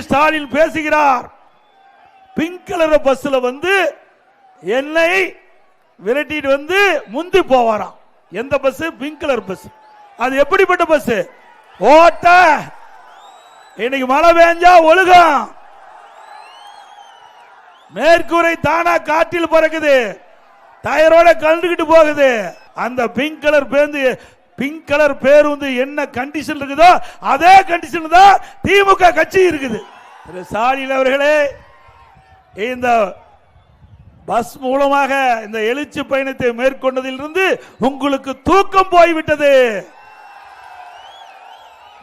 ஸ்டாலின் பேசுகிறார். Pink colour பஸ்ல வந்து என்னை விரட்டிட்டு வந்து முந்தி போவாராம். எந்த பஸ் பிங்க் கலர் பஸ் அது எப்படிப்பட்ட பஸ் ஓட்ட. இன்னைக்கு மழை பெஞ்சா ஒழுகும். மேற்கூரை தானா காற்றில் பறக்குது. டயரோட கலந்துகிட்டு போகுது. அந்த பிங்க் கலர் பேருந்து பிங்க் கலர் பேருந்து என்ன கண்டிஷன் இருக்குதோ அதே கண்டிஷன் தான் திமுக கட்சி இருக்குது. திரு ஸ்டாலின் அவர்களே இந்த பஸ் மூலமாக இந்த எழுச்சி பயணத்தை மேற்கொண்டதிலிருந்து உங்களுக்கு தூக்கம் போய்விட்டது.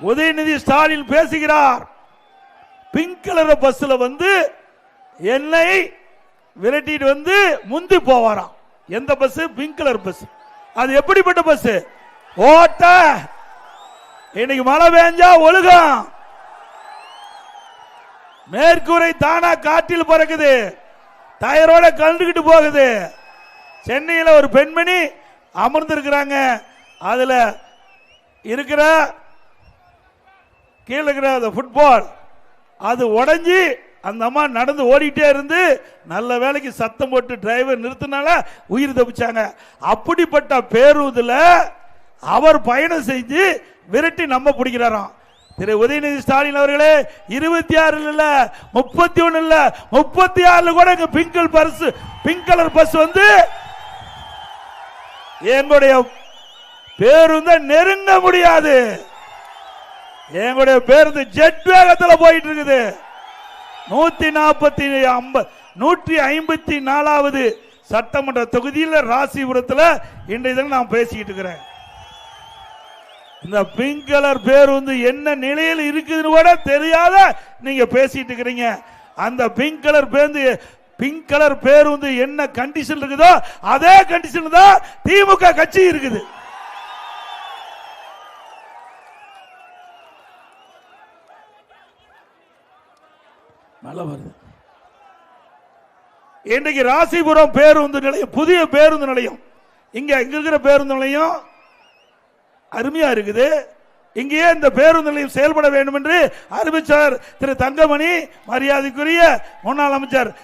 உதயநிதி ஸ்டாலின் பேசுகிறார். பிங்க் கலர் பஸ்ல வந்து என்னை விரட்டிட்டு வந்து முந்தி போவாராம். எந்த பஸ் பிங்க் கலர் பஸ் அது எப்படிப்பட்ட பஸ் ஓட்ட. இன்னைக்கு மழை பெஞ்சா ஒழுகும். மேற்கூரை தானா காற்றில் பறக்குது. டயரோட கலந்துக்கிட்டு போகுது. சென்னையில் ஒரு பெண்மணி அமர்ந்திருக்கிறாங்க. அதில் இருக்கிற கீழே இருக்கிற அந்த ஃபுட்பால் அது உடஞ்சி அந்த அம்மா நடந்து ஓடிட்டே இருந்து நல்ல வேலைக்கு சத்தம் போட்டு டிரைவர் நிறுத்தினால உயிர் தப்பிச்சாங்க. அப்படிப்பட்ட பேருந்துல அவர் பயணம் செஞ்சு விரட்டி நம்ம பிடிக்கிறாராம். திரு உதயநிதி ஸ்டாலின் அவர்களே இருபத்தி ஆறு இல்ல முப்பத்தி ஒண்ணு இல்ல முப்பத்தி ஆறுல கூட எங்க பிங்கல் பஸ் பிங்க் கலர் பஸ் வந்து எங்களுடைய பேருந்த நெருங்க முடியாது. எங்களுடைய பேருந்து ஜெட் வேகத்தில் போயிட்டு இருக்குது. நூத்தி நாற்பத்தி ஐம்பது நூற்றி ஐம்பத்தி நாலாவது சட்டமன்ற தொகுதியில் ராசிபுரத்தில் இன்றைய தினம் நான் பேசிக்கிட்டு இருக்கிறேன். இந்த பிங்க் கலர் பேருந்து என்ன நிலையில் இருக்குதுன்னு கூட தெரியாத நீங்க பேசிட்டு இருக்கிறீங்க. அந்த பிங்க் கலர் பேருந்து பிங்க் கலர் பேருந்து என்ன கண்டிஷன் இருக்குதோ அதே கண்டிஷன் தான் திமுக கட்சி இருக்குது. நல்லா வருது. இன்றைக்கு ராசிபுரம் பேருந்து நிலையம் புதிய பேருந்து நிலையம். இங்க இங்க இருக்கிற பேருந்து நிலையம் அருமையா இருக்குது. இங்கேயே இந்த பேருந்து நிலையம் செயல்பட வேண்டும் என்று அறிவிச்சார் திரு தங்கமணி மரியாதைக்குரிய முன்னாள் அமைச்சர்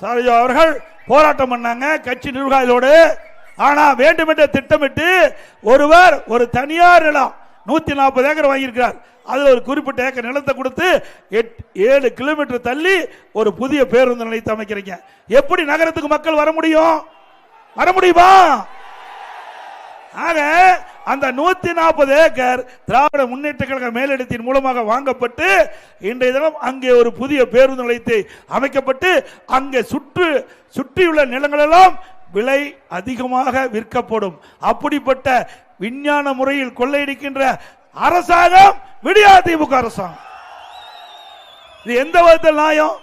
சாரஜா அவர்கள். போராட்டம் பண்ணாங்க கட்சி நிர்வாகிகளோடு. ஆனா வேண்டுமென்ற திட்டமிட்டு ஒருவர் ஒரு தனியார் நிலம் நூத்தி நாற்பது ஏக்கர் வாங்கியிருக்கிறார். அதில் ஒரு குறிப்பிட்ட ஏக்கர் நிலத்தை கொடுத்து எட்- ஏழு கிலோமீட்டர் தள்ளி ஒரு புதிய பேருந்து நிலையத்தை அமைக்கிறீங்க. எப்படி நகரத்துக்கு மக்கள் வர முடியும்? வர முடியுமா? ஆக அந்த நூத்தி நாற்பது ஏக்கர் திராவிட முன்னேற்ற கழக மேலிடத்தின் மூலமாக வாங்கப்பட்டு இன்றைய தினம் அங்கே ஒரு புதிய பேருந்து நிலையத்தை அமைக்கப்பட்டு அங்கே சுற்று சுற்றியுள்ள நிலங்களெல்லாம் விலை அதிகமாக விற்கப்படும். அப்படிப்பட்ட விஞ்ஞான முறையில் கொள்ளையடிக்கின்ற அரசாங்கம் விடியா திமுக அரசாங்கம். இது எந்த விதத்தில் நியாயம்?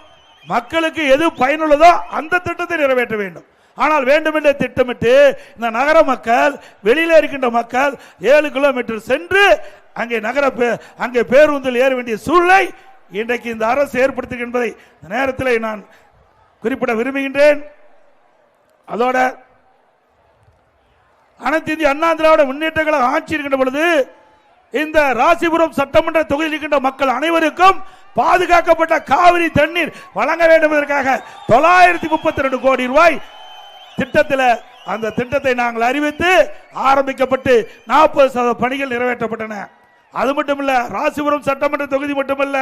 மக்களுக்கு எது பயனுள்ளதோ அந்த திட்டத்தை நிறைவேற்ற வேண்டும். ஆனால் வேண்டுமென்றே திட்டமிட்டு இந்த நகர மக்கள் வெளியில் இருக்கின்ற மக்கள் ஏழு கிலோமீட்டர் சென்று அங்கே நகர அங்கே பேருந்தில் ஏற வேண்டிய சூழ்நிலை இன்றைக்கு இந்த அரசு ஏற்படுத்துகிறது என்பதை இந்த நேரத்தில் நான் குறிப்பிட விரும்புகின்றேன். அதோட அனைத்து இந்திய அண்ணா திராவிட முன்னேற்ற கழகம் ஆட்சி இருக்கின்ற பொழுது இந்த ராசிபுரம் சட்டமன்ற தொகுதியில் இருக்கின்ற மக்கள் அனைவருக்கும் பாதுகாக்கப்பட்ட காவிரி தண்ணீர் வழங்க வேண்டும் என்பதற்காக தொள்ளாயிரத்தி முப்பத்தி ரெண்டு கோடி ரூபாய் திட்டத்தில் அந்த திட்டத்தை நாங்கள் அறிவித்து ஆரம்பிக்கப்பட்டு நாற்பது சதவீத பணிகள் நிறைவேற்றப்பட்டன. அது மட்டுமல்ல ராசிபுரம் சட்டமன்ற தொகுதி மட்டுமல்ல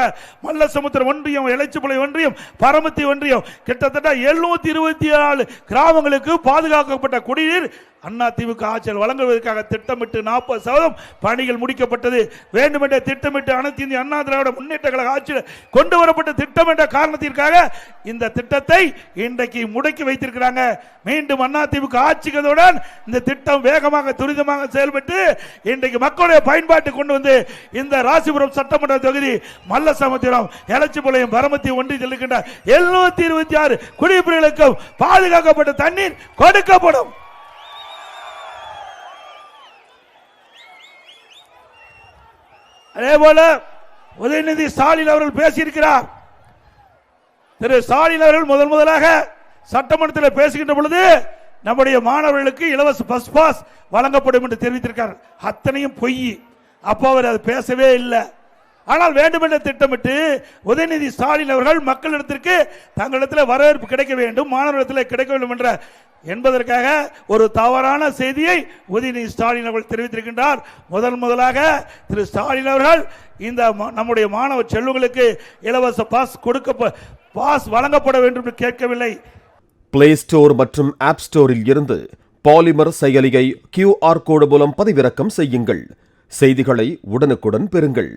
மல்லசமுத்திரம் ஒன்றியம் எலைச்சிப்புலை ஒன்றியம் பரமத்தி ஒன்றியம். கிட்டத்தட்ட எழுநூத்தி இருபத்தி நாலு கிராமங்களுக்கு பாதுகாக்கப்பட்ட குடிநீர் அண்ணா திமுக ஆட்சியில் வழங்குவதற்காக திட்டமிட்டு நாற்பது சதவீதம் பணிகள் முடிக்கப்பட்டது. வேண்டுமென்றே திட்டமிட்டு அனைத்து இந்திய அண்ணா திராவிட முன்னேற்ற கழக ஆட்சியில் கொண்டு வரப்பட்ட திட்டம் என்ற காரணத்திற்காக இந்த திட்டத்தை இன்றைக்கு முடக்கி வைத்திருக்கிறாங்க. மீண்டும் அண்ணா திமுக ஆட்சிகளுடன் இந்த திட்டம் வேகமாக துரிதமாக செயல்பட்டு இன்றைக்கு மக்களுடைய பயன்பாட்டு கொண்டு வந்து இந்த ராசிபுரம் சட்டமன்ற தொகுதி மல்லசமுத்திரம் எலச்சிபாளையம் பரமத்தி ஒன்றியத்தில் இருக்கின்ற எழுநூத்தி இருபத்தி ஆறு குடியிருப்புகளுக்கும் பாதுகாக்கப்பட்ட தண்ணீர் கொடுக்கப்படும். அதே போல உதயநிதி ஸ்டாலின் அவர்கள் பேசியிருக்கிறார். திரு ஸ்டாலின் அவர்கள் முதல் முதலாக சட்டமன்றத்தில் பேசுகின்ற பொழுது நம்முடைய மாணவர்களுக்கு இலவச பஸ் பாஸ் வழங்கப்படும் என்று தெரிவித்திருக்கார் அத்தனையும் பொய். அப்போ அவர் அது பேசவே இல்லை. ஆனால் வேண்டுமென்ற திட்டமிட்டு உதயநிதி ஸ்டாலின் அவர்கள் மக்களிடத்திற்கு தங்களிடத்தில் வரவேற்பு கிடைக்க வேண்டும் மாணவர்களிடத்தில் கிடைக்க வேண்டும் என்ற என்பதற்காக ஒரு தவறான செய்தியை உதயநிதி ஸ்டாலின் அவர்கள் தெரிவித்திருக்கின்றார். முதல் முதலாக திரு ஸ்டாலின் அவர்கள் இந்த நம்முடைய மாணவ செல்வங்களுக்கு இலவச பாஸ் கொடுக்க பாஸ் வழங்கப்பட வேண்டும் என்று கேட்கவில்லை. பிளே ஸ்டோர் மற்றும் ஆப் ஸ்டோரில் இருந்து பாலிமர் செயலியை கியூஆர் கோடு மூலம் பதிவிறக்கம் செய்யுங்கள். செய்திகளை உடனுக்குடன் பெறுங்கள்.